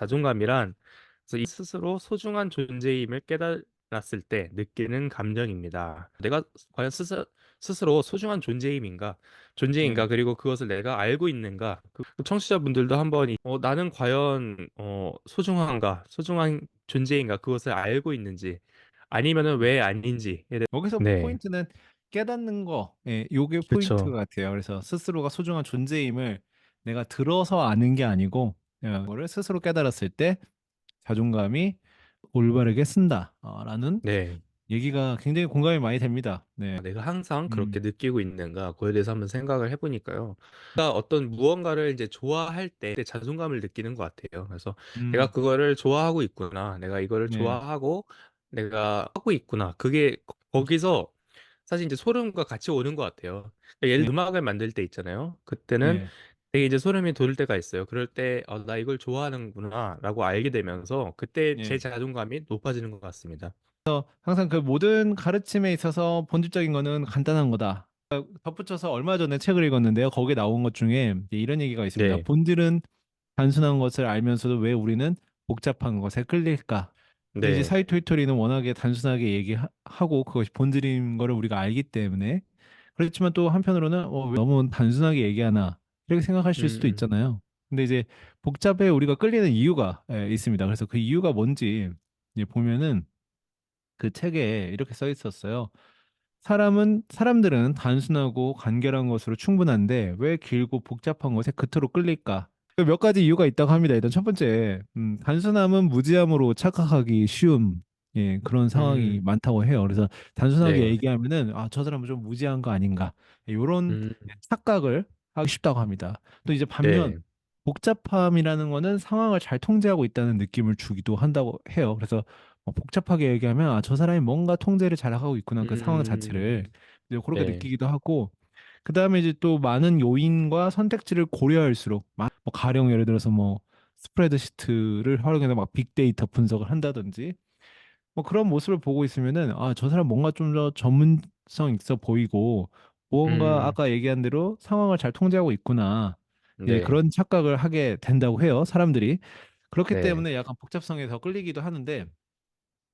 자존감이란 그래서 이 스스로 소중한 존재임을 깨달았을 때 느끼는 감정입니다. 내가 과연 스스, 스스로 소중한 존재임인가? 존재인가? 네. 그리고 그것을 내가 알고 있는가? 그 청취자분들도 한번 이- 어, 나는 과연 어, 소중한가? 소중한 존재인가? 그것을 알고 있는지 아니면은 왜 아닌지에 대해 여기서 네, 포인트는 깨닫는 거, 예, 요게 포인트 그렇죠. 같아요. 그래서 스스로가 소중한 존재임을 내가 들어서 아는 게 아니고, 거를 스스로 깨달았을 때 자존감이 올바르게 쓴다라는 네. 얘기가 굉장히 공감이 많이 됩니다. 네. 아, 내가 항상 그렇게 음, 느끼고 있는가, 그거에 대해서 한번 생각을 해보니까요. 내가 어떤 무언가를 이제 좋아할 때 자존감을 느끼는 것 같아요. 그래서 내가 음, 그거를 좋아하고 있구나, 내가 이거를 네, 좋아하고 내가 하고 있구나. 그게 거- 거기서 사실 이제 소름과 같이 오는 것 같아요. 그러니까 예를 네, 음악을 만들 때 있잖아요. 그때는 네, 되게 이제 소름이 돋을 때가 있어요. 그럴 때, 어, 나 이걸 좋아하는구나라고 알게 되면서 그때 제 네. 자존감이 높아지는 것 같습니다. 항상 그 모든 가르침에 있어서 본질적인 거는 간단한 거다. 덧붙여서 얼마 전에 책을 읽었는데요. 거기에 나온 것 중에 이제 이런 얘기가 있습니다. 네, 본질은 단순한 것을 알면서도 왜 우리는 복잡한 것에 끌릴까? 근데 이제 네, 사이토 히토리는 워낙에 단순하게 얘기하고 그것이 본질인 거를 우리가 알기 때문에 그렇지만 또 한편으로는 어, 왜 너무 단순하게 얘기하나 이렇게 생각하실 음, 수도 음, 있잖아요. 근데 이제 복잡해 우리가 끌리는 이유가 예, 있습니다. 그래서 그 이유가 뭔지 이제 보면은 그 책에 이렇게 써 있었어요. 사람은 사람들은 단순하고 간결한 것으로 충분한데 왜 길고 복잡한 것에 그토록 끌릴까? 그몇 가지 이유가 있다고 합니다. 일단 첫 번째, 음, 단순함은 무지함으로 착각하기 쉬운 예, 그런 상황이 음, 많다고 해요. 그래서 단순하게 네. 얘기하면은 아, 저 사람은 좀 무지한 거 아닌가? 이런 음, 착각을 하기 쉽다고 합니다. 또 이제 반면 네. 복잡함이라는 거는 상황을 잘 통제하고 있다는 느낌을 주기도 한다고 해요. 그래서 뭐 복잡하게 얘기하면 아, 저 사람이 뭔가 통제를 잘 하고 있구나 그 상황 자체를 음, 이제 그렇게 네. 느끼기도 하고 그 다음에 이제 또 많은 요인과 선택지를 고려할수록 마- 뭐 가령 예를 들어서 뭐 스프레드 시트를 활용해서 막 빅데이터 분석을 한다든지 뭐 그런 모습을 보고 있으면은 아, 저 사람 뭔가 좀 더 전문성 있어 보이고 뭔가 음, 아까 얘기한 대로 상황을 잘 통제하고 있구나. 이제 네. 그런 착각을 하게 된다고 해요, 사람들이. 그렇기 네. 때문에 약간 복잡성에 더 끌리기도 하는데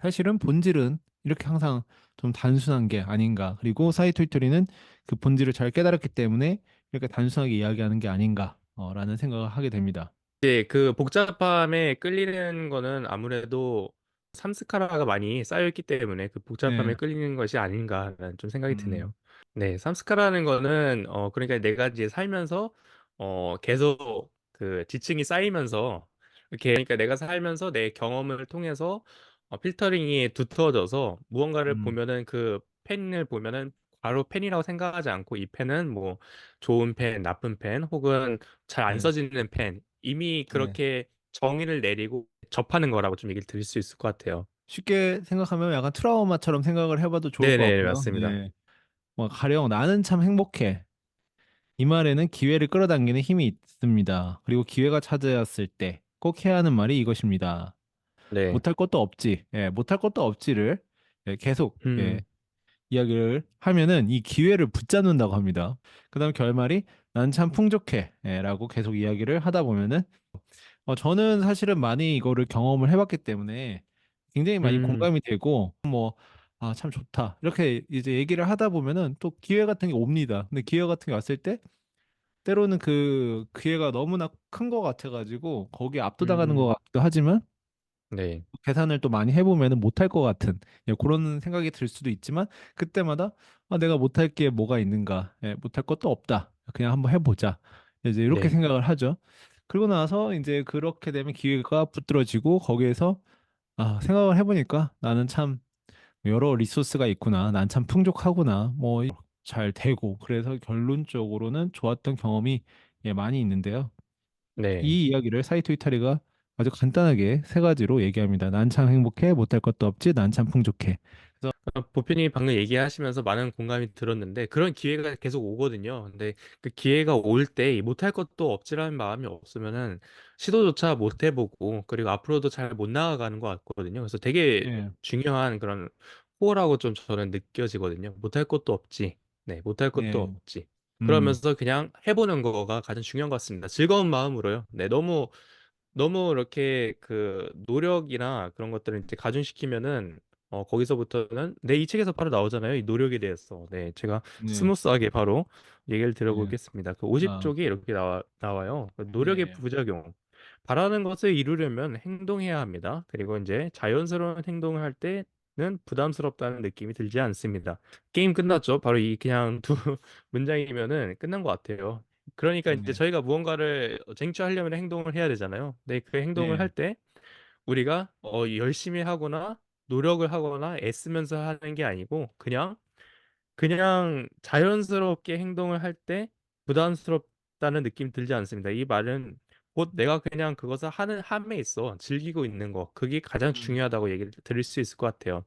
사실은 본질은 이렇게 항상 좀 단순한 게 아닌가. 그리고 사이토이토리는 그 본질을 잘 깨달았기 때문에 이렇게 단순하게 이야기하는 게 아닌가라는 생각을 하게 됩니다. 이제 그 복잡함에 끌리는 거는 아무래도 삼스카라가 많이 쌓여있기 때문에 그 복잡함에 네. 끌리는 것이 아닌가라는 좀 생각이 음, 드네요. 네, 삼스카라는 거는 어 그러니까 내가 이제 살면서 어 계속 그 지층이 쌓이면서 이렇게 그러니까 내가 살면서 내 경험을 통해서 어, 필터링이 두터워져서 무언가를 음, 보면은 그 펜을 보면은 바로 펜이라고 생각하지 않고 이 펜은 뭐 좋은 펜, 나쁜 펜 혹은 잘 안 네. 써지는 펜 이미 네. 그렇게 정의를 내리고 접하는 거라고 좀 얘기를 드릴 수 있을 것 같아요. 쉽게 생각하면 약간 트라우마처럼 생각을 해 봐도 좋을 것 네네, 같고요. 맞습니다. 네. 뭐 가령 나는 참 행복해. 이 말에는 기회를 끌어당기는 힘이 있습니다. 그리고 기회가 찾아왔을 때 꼭 해야 하는 말이 이것입니다. 네. 못할 것도 없지. 예, 못할 것도 없지를 예, 계속 예, 음, 이야기를 하면은 이 기회를 붙잡는다고 합니다. 그다음 결말이 난 참 풍족해. 예, 라고 계속 이야기를 하다 보면은 어, 저는 사실은 많이 이거를 경험을 해봤기 때문에 굉장히 많이 음, 공감이 되고 뭐 아, 참 좋다. 이렇게 이제 얘기를 하다 보면은 또 기회 같은 게 옵니다. 근데 기회 같은 게 왔을 때 때로는 그 기회가 너무나 큰 것 같아가지고 거기에 압도당하는 것 음, 같기도 하지만 네, 계산을 또 많이 해보면은 못할 것 같은 예, 그런 생각이 들 수도 있지만 그때마다 아, 내가 못할 게 뭐가 있는가 예, 못할 것도 없다. 그냥 한번 해보자. 이제 이렇게 네, 생각을 하죠. 그러고 나서 이제 그렇게 되면 기회가 붙들어지고 거기에서 아 생각을 해보니까 나는 참 여러 리소스가 있구나 난 참 풍족하구나 뭐 잘 되고 그래서 결론적으로는 좋았던 경험이 예, 많이 있는데요 네. 이 이야기를 사이토 이타리가 아주 간단하게 세 가지로 얘기합니다. 난 참 행복해, 못할 것도 없지, 난 참 풍족해. 어, 보편이 방금 얘기하시면서 많은 공감이 들었는데 그런 기회가 계속 오거든요. 근데 그 기회가 올 때 못할 것도 없지라는 마음이 없으면은 시도조차 못 해보고 그리고 앞으로도 잘 못 나아가는 것 같거든요. 그래서 되게 예, 중요한 그런 호라고 좀 저는 느껴지거든요. 못할 것도 없지. 네, 못할 것도 예, 없지. 음, 그러면서 그냥 해보는 거가 가장 중요한 것 같습니다. 즐거운 마음으로요. 네, 너무 너무 이렇게 그 노력이나 그런 것들을 이제 가중시키면은 어 거기서부터는 네, 이 책에서 바로 나오잖아요. 이 노력에 대해서. 네, 제가 네, 스무스하게 바로 얘기를 네, 들어보겠습니다. 그 아, 50쪽에 이렇게 나와 나와요. 그 노력의 네, 부작용. 바라는 것을 이루려면 행동해야 합니다. 그리고 이제 자연스러운 행동을 할 때는 부담스럽다는 느낌이 들지 않습니다. 게임 끝났죠. 바로 이 그냥 두 문장이면은 끝난 것 같아요. 그러니까 이제 네, 저희가 무언가를 쟁취하려면 행동을 해야 되잖아요. 근데 그 행동을 할 네, 때 우리가 어, 열심히 하거나 노력을 하거나 애쓰면서 하는 게 아니고 그냥 그냥 자연스럽게 행동을 할 때 부담스럽다는 느낌 들지 않습니다. 이 말은 곧 내가 그냥 그것을 하는 함에 있어 즐기고 있는 거 그게 가장 음, 중요하다고 얘기를 드릴 수 있을 것 같아요.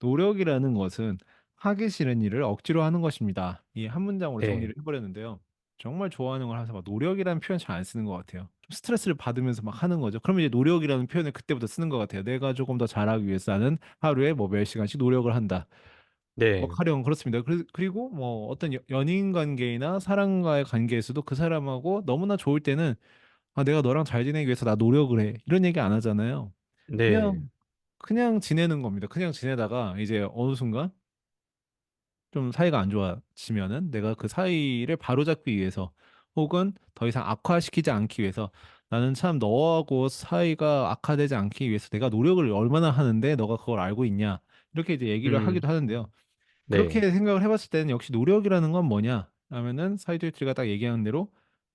노력이라는 것은 하기 싫은 일을 억지로 하는 것입니다. 이 한 문장으로 네, 정리를 해버렸는데요. 정말 좋아하는 걸 하면서 막 노력이라는 표현 잘 안 쓰는 것 같아요. 좀 스트레스를 받으면서 막 하는 거죠. 그러면 이제 노력이라는 표현을 그때부터 쓰는 것 같아요. 내가 조금 더 잘하기 위해서 나는 하루에 뭐 몇 시간씩 노력을 한다. 뭐 네, 가령 그렇습니다. 그리- 그리고 뭐 어떤 여- 연인 관계이나 사람과의 관계에서도 그 사람하고 너무나 좋을 때는 아, 내가 너랑 잘 지내기 위해서 나 노력을 해. 이런 얘기 안 하잖아요. 네, 그냥 그냥 지내는 겁니다. 그냥 지내다가 이제 어느 순간 좀 사이가 안 좋아지면은 내가 그 사이를 바로잡기 위해서 혹은 더 이상 악화시키지 않기 위해서 나는 참 너하고 사이가 악화되지 않기 위해서 내가 노력을 얼마나 하는데 너가 그걸 알고 있냐. 이렇게 이제 얘기를 음, 하기도 하는데요. 그렇게 네. 생각을 해봤을 때는 역시 노력이라는 건 뭐냐? 하면은 사이토이트가 딱 얘기하는 대로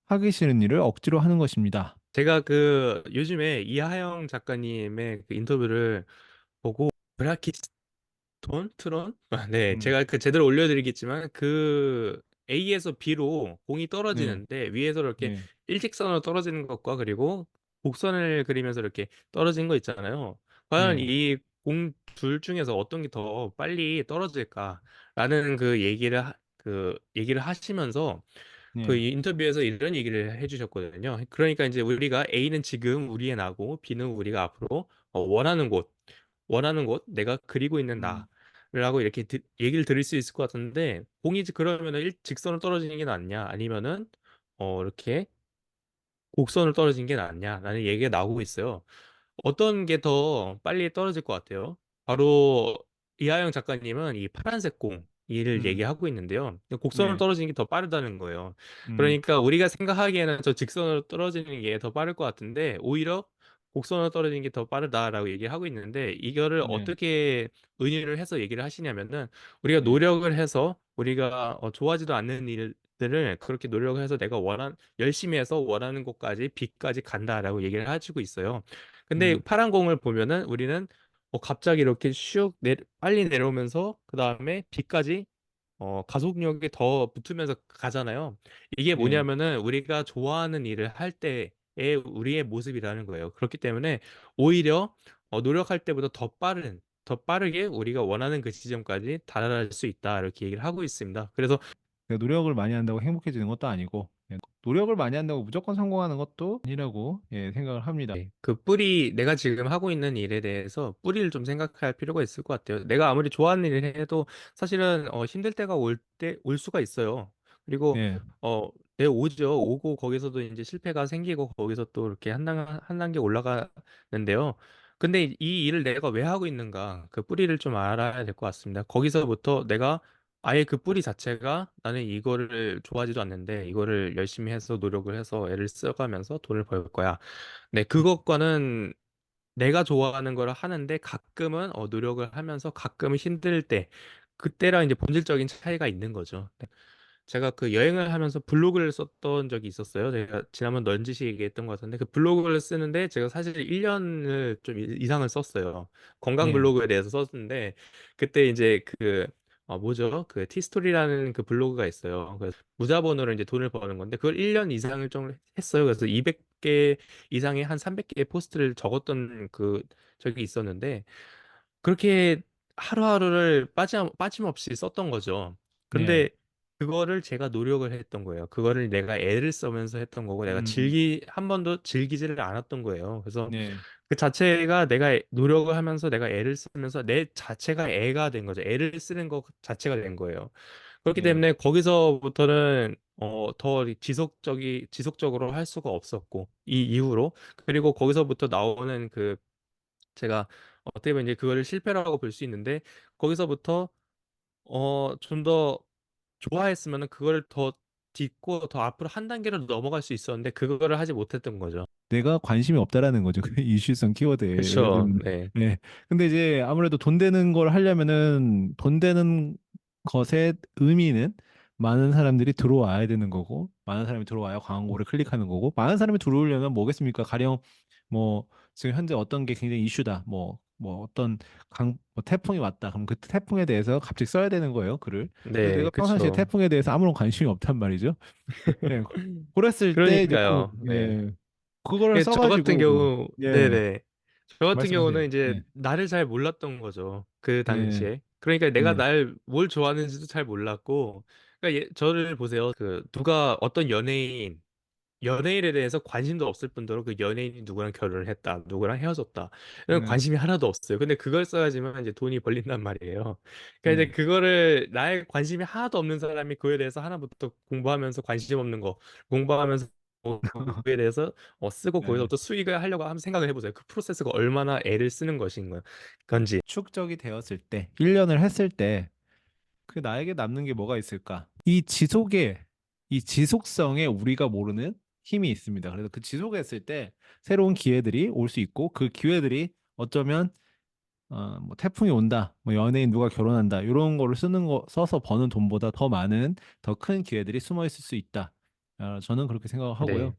하기 싫은 일을 억지로 하는 것입니다. 제가 그 요즘에 이하영 작가님의 그 인터뷰를 보고 돈? 트론? 아, 네, 음, 제가 그 제대로 올려드리겠지만 그 A에서 B로 공이 네, 떨어지는데 위에서 이렇게 네, 일직선으로 떨어지는 것과 그리고 곡선을 그리면서 이렇게 떨어진 거 있잖아요. 과연 네, 이 공 둘 중에서 어떤 게 더 빨리 떨어질까라는 그 얘기를 하, 그 얘기를 하시면서 그 네, 인터뷰에서 이런 얘기를 해주셨거든요. 그러니까 이제 우리가 A는 지금 우리의 나고 B는 우리가 앞으로 어, 원하는 곳, 원하는 곳, 내가 그리고 있는 음, 나라고 이렇게 드- 얘기를 드릴 수 있을 것 같은데 공이 그러면은 일 직선으로 떨어지는 게 낫냐, 아니면은 어 이렇게 곡선을 떨어지는 게 낫냐라는 얘기가 나오고 있어요. 어떤 게 더 빨리 떨어질 것 같아요? 바로 이하영 작가님은 이 파란색 공 이를 음, 얘기하고 있는데요. 곡선으로 네, 떨어지는 게 더 빠르다는 거예요. 음, 그러니까 우리가 생각하기에는 저 직선으로 떨어지는 게 더 빠를 것 같은데 오히려 곡선으로 떨어지는 게 더 빠르다라고 얘기를 하고 있는데 이거를 네, 어떻게 은유를 해서 얘기를 하시냐면은 우리가 네, 노력을 해서 우리가 어, 좋아하지도 않는 일들을 그렇게 노력을 해서 내가 원한 열심히 해서 원하는 곳까지 B까지 간다라고 얘기를 하시고 있어요. 근데 음, 파란 공을 보면은 우리는 어, 갑자기 이렇게 슉 내, 빨리 내려오면서 그 다음에 B까지 어, 가속력이 더 붙으면서 가잖아요. 이게 네. 뭐냐면은 우리가 좋아하는 일을 할 때의 우리의 모습이라는 거예요. 그렇기 때문에 오히려 어, 노력할 때보다 더 빠른, 더 빠르게 우리가 원하는 그 지점까지 달할 수 있다. 이렇게 얘기를 하고 있습니다. 그래서 내가 노력을 많이 한다고 행복해지는 것도 아니고 예, 노력을 많이 한다고 무조건 성공하는 것도 아니라고 예, 생각을 합니다. 네, 그 뿌리, 내가 지금 하고 있는 일에 대해서 뿌리를 좀 생각할 필요가 있을 것 같아요. 내가 아무리 좋아하는 일을 해도 사실은 어, 힘들 때가 올 때, 올 수가 있어요. 그리고 네, 어, 내 오죠. 오고 거기서도 이제 실패가 생기고 거기서 또 이렇게 한 단, 한 단계 올라가는데요. 근데 이 이 일을 내가 왜 하고 있는가? 그 뿌리를 좀 알아야 될 것 같습니다. 거기서부터 내가 아예 그 뿌리 자체가 나는 이거를 좋아하지도 않는데 이거를 열심히 해서 노력을 해서 애를 써가면서 돈을 벌 거야. 네, 그것과는 내가 좋아하는 걸 하는데 가끔은 어, 노력을 하면서 가끔은 힘들 때 그때랑 이제 본질적인 차이가 있는 거죠. 네. 제가 그 여행을 하면서 블로그를 썼던 적이 있었어요. 제가 지난번 넌지시 얘기했던 것 같은데 그 블로그를 쓰는데 제가 사실 1년을 좀 이- 이상을 썼어요. 건강 네, 블로그에 대해서 썼는데 그때 이제 그 어, 뭐죠? 그 티스토리라는 그 블로그가 있어요. 그래서 무자본으로 이제 돈을 버는 건데 그걸 1년 이상을 좀 했어요. 그래서 200개 이상의 한 300개의 포스트를 적었던 그 적이 있었는데 그렇게 하루하루를 빠짐, 빠짐없이 썼던 거죠. 네, 근데 그거를 제가 노력을 했던 거예요. 그거를 내가 애를 쓰면서 했던 거고, 내가 음, 즐기, 한 번도 즐기지를 않았던 거예요. 그래서 네, 그 자체가 내가 애- 노력을 하면서 내가 애를 쓰면서 내 자체가 애가 된 거죠. 애를 쓰는 것 자체가 된 거예요. 그렇기 예. 때문에 거기서부터는 어, 더 지속적이 지속적으로 할 수가 없었고 이 이후로 그리고 거기서부터 나오는 그 제가 어떻게 보면 이제 그거를 실패라고 볼 수 있는데 거기서부터 어, 좀 더 좋아했으면은 그거를 더 딛고 더 앞으로 한 단계로 넘어갈 수 있었는데 그거를 하지 못했던 거죠. 내가 관심이 없다라는 거죠. 그 이슈성 키워드에. 그렇죠. 네. 네. 근데 이제 아무래도 돈 되는 걸 하려면은 돈 되는 것의 의미는 많은 사람들이 들어와야 되는 거고, 많은 사람이 들어와야 광고를 클릭하는 거고, 많은 사람이 들어오려면 뭐겠습니까? 가령 뭐 지금 현재 어떤 게 굉장히 이슈다. 뭐 뭐 어떤 강, 뭐 태풍이 왔다. 그럼 그 태풍에 대해서 갑자기 써야 되는 거예요, 글을. 근데 네, 내가 평상시에. 태풍에 대해서 아무런 관심이 없단 말이죠. 네. 그랬을 때 이제 그, 그러니까요. 네. 예, 그거를 예, 저 같은 써가지고 경우, 예, 네네. 저 같은 말씀하세요. 경우는 이제 네, 나를 잘 몰랐던 거죠. 그 네, 당시에. 그러니까 내가 네, 날 뭘 좋아하는지도 잘 몰랐고, 그러니까 예, 저를 보세요. 그 누가 어떤 연예인, 연예인에 대해서 관심도 없을 뿐더러 그 연예인이 누구랑 결혼을 했다, 누구랑 헤어졌다. 이런 네, 관심이 하나도 없어요. 근데 그걸 써야지만 이제 돈이 벌린단 말이에요. 그러니까 이제 네, 그거를 나의 관심이 하나도 없는 사람이 그에 대해서 하나부터 공부하면서 관심 없는 거 공부하면서 어, 그거에 대해서 어, 쓰고 네. 거기서부터 수익을 하려고 한번 생각을 해보세요. 그 프로세스가 얼마나 애를 쓰는 것인 거- 건지. 축적이 되었을 때, 1년을 했을 때, 그 나에게 남는 게 뭐가 있을까? 이 지속에, 이 지속성에 우리가 모르는 힘이 있습니다. 그래서 그 지속했을 때 새로운 기회들이 올 수 있고, 그 기회들이 어쩌면 어, 뭐 태풍이 온다, 뭐 연예인 누가 결혼한다, 이런 거를 쓰는 거 써서 버는 돈보다 더 많은 더 큰 기회들이 숨어 있을 수 있다. 어, 저는 그렇게 생각하고요. 네.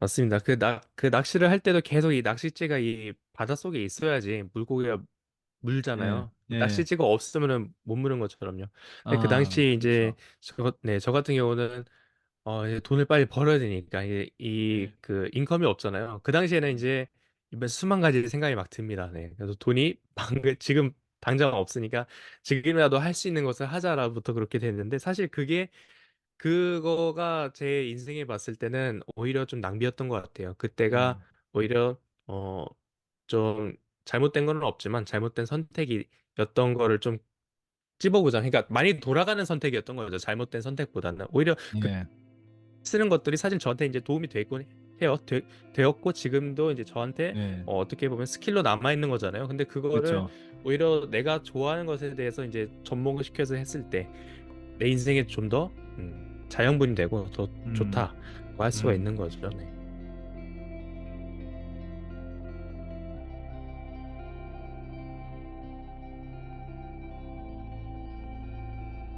맞습니다. 그 낚, 그 낚시를 할 때도 계속 이 낚싯대가 이 바닷속에 있어야지 물고기가 예, 물잖아요. 예. 낚싯대가 없으면은 못 무는 것처럼요. 근데 그 아, 당시 이제 그렇죠. 저, 네, 저 같은 경우는 어, 이제 돈을 빨리 벌어야 되니까 예, 이그 인컴이 없잖아요. 그 당시에는 이제 이번 수만 가지 생각이 막 듭니다. 네. 그래서 돈이 방금 지금 당장 없으니까 지금이라도 할 수 있는 것을 하자라부터 그렇게 됐는데 사실 그게 그거가 제 인생에 봤을 때는 오히려 좀 낭비였던 것 같아요. 그때가 음, 오히려 어 좀 잘못된 건 없지만 잘못된 선택이었던 거를 좀 찝어 보자. 그러니까 많이 돌아가는 선택이었던 거죠. 잘못된 선택보다는 오히려 그 예, 쓰는 것들이 사실 저한테 이제 도움이 되곤 해요. 되, 되었고 지금도 이제 저한테 예, 어, 어떻게 보면 스킬로 남아 있는 거잖아요. 근데 그거를 그렇죠. 오히려 내가 좋아하는 것에 대해서 이제 접목을 시켜서 했을 때 내 인생에 좀더 음, 자양분이 되고 더 음, 좋다고 할 수가 음. 있는 거죠. 네.